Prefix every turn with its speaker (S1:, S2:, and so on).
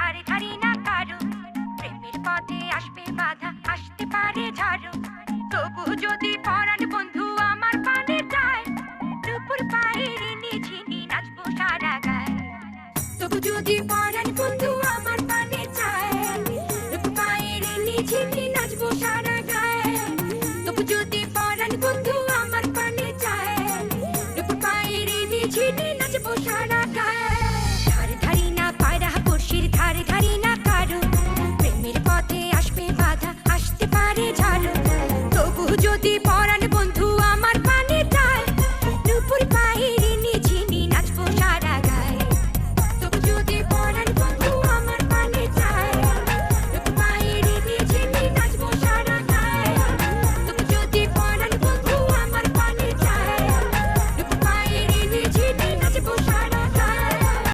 S1: ধারে ধারে না কারও। প্রেমের পথে আসবে বাধা, আসতে পারে ঝাড়ো। তবু যদি পরাণ বন্ধু আমার পানে যায় দুপুর পায়ে রিনি ঝিনি নাচবো সারা গায়ে। তবু যদি পরাণ বন্ধু আমার পানে যায় দুপুর পায়ে রিনি ঝিনি নাচবো সারা গায়ে। তবু যদি পরাণ বন্ধু আমার পানে যায় দুপুর পায়ে রিনি ঝিনি নাচবো সারা যদি পরাণ